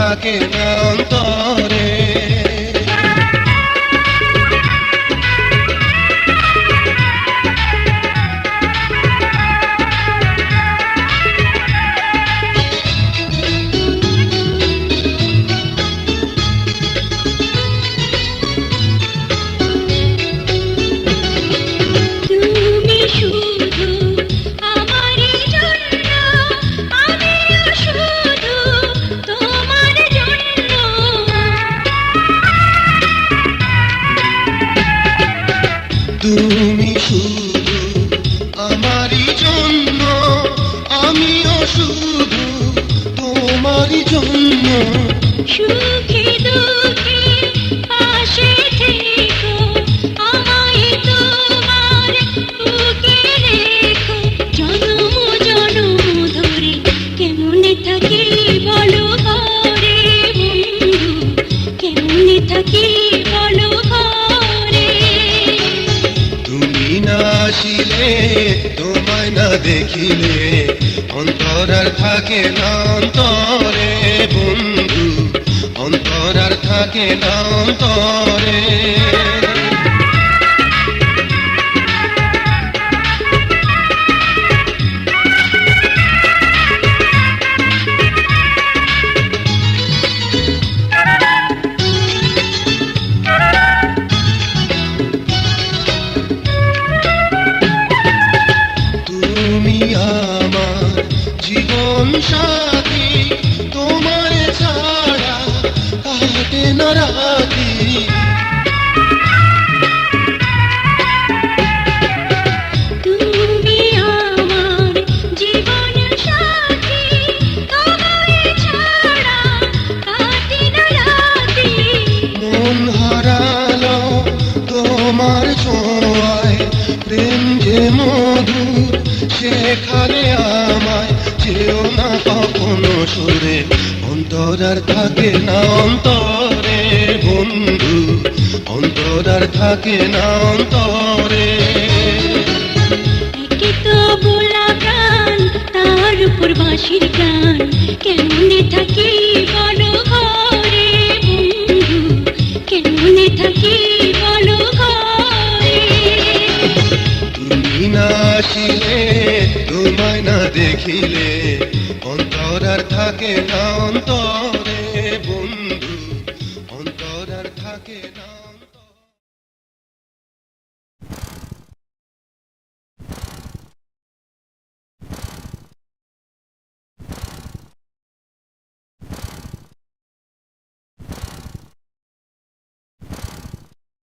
থাকি না অন্তরে শুধু আমারই জন্য শুধু তোমারই জন্য। সুখে তোমায় না দেখিলে? অন্তর আর থাকে না অন্তরে বন্ধু। অন্তর আর থাকে না অন্তরে। জীবন সাথী তোমার ছাড়া কাটে না রাতি মন প্রেম যে সেখানে আমায় সুরে অন্তর আর থাকে না অন্তরে বন্ধু অন্তর আর থাকে না অন্তরে। তার উপর বাঁশির গান। কেমনে থাকি বলো ঘরে বন্ধু কেমনে থাকি বলো ঘরে তুমি না আসিলে তোমায় না দেখিলে থাকে না অন্তরে বন্ধু।